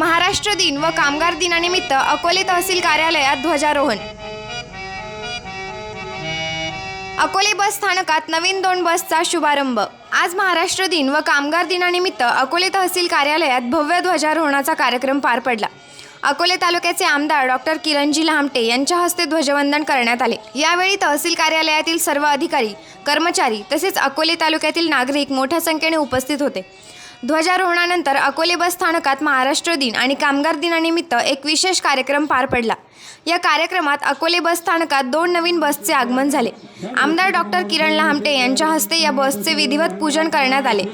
महाराष्ट्र दिन व कामगार दिनानिमित्त अकोले तहसील कार्यालयात ध्वजारोहण. अकोले बस स्थानकात नवीन दोन बसचा शुभारंभ. आज महाराष्ट्र दिन व कामगार दिनानिमित्त अकोले तहसील कार्यालयात भव्य ध्वजारोहणाचा कार्यक्रम पार पडला. अकोले तालुक्याचे आमदार डॉक्टर किरणजी लहामटे यांच्या हस्ते ध्वजवंदन करण्यात आले. यावेळी तहसील कार्यालयातील सर्व अधिकारी कर्मचारी तसेच अकोले तालुक्यातील नागरिक मोठ्या संख्येने उपस्थित होते. ध्वजारोहणानंतर अकोले बस स्थानकात महाराष्ट्र दिन आणि कामगार दिनानिमित्त एक विशेष कार्यक्रम पार पडला. या कार्यक्रमात अकोले बस स्थानकात दोन नवीन बसचे आगमन झाले. आमदार डॉक्टर किरण लहामटे यांच्या हस्ते या बसचे विधिवत पूजन करण्यात आले.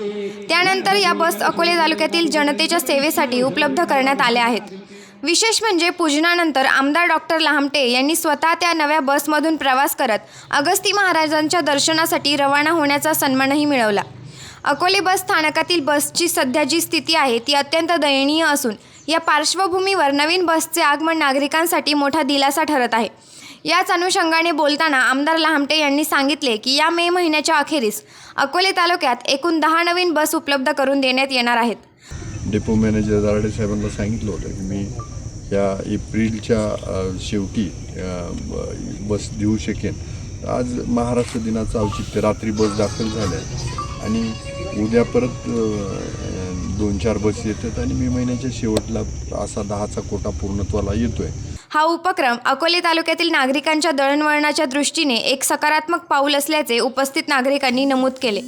त्यानंतर या बस अकोले तालुक्यातील जनतेच्या सेवेसाठी उपलब्ध करण्यात आल्या आहेत. विशेष म्हणजे पूजनानंतर आमदार डॉक्टर लहामटे यांनी स्वतः त्या नव्या बसमधून प्रवास करत अगस्ती महाराजांच्या दर्शनासाठी रवाना होण्याचा सन्मानही मिळवला. अकोले बस स्थानकातील बसची सध्या जी स्थिती आहे ती अत्यंत दयनीय असून या पार्श्वभूमीवर नवीन बसचे आगमन नागरिकांसाठी मोठा दिलासा ठरत आहे. याच अनुषंगाने बोलताना आमदार लहामटे यांनी सांगितले की या मे महिन्याच्या अखेरीस अकोले तालुक्यात एकूण दहा नवीन बस उपलब्ध करून देण्यात येणार आहेत. डेपो मॅनेजर दराडे साहेबांना सांगितलं होतं की मी या एप्रिलच्या शेवटी बस देऊ शकेन. आज महाराष्ट्र दिनाचं औचित्य रात्री बस दाखल झाल्या आणि उद्या परत दोन चार बस येतात आणि मे महिन्याच्या शेवटला असा दहाचा कोटा पूर्णत्वाला येतोय. हा उपक्रम अकोले तालुक्यातील नागरिकांच्या दळणवळणाच्या दृष्टीने एक सकारात्मक पाऊल असल्याचे उपस्थित नागरिकांनी नमूद केले.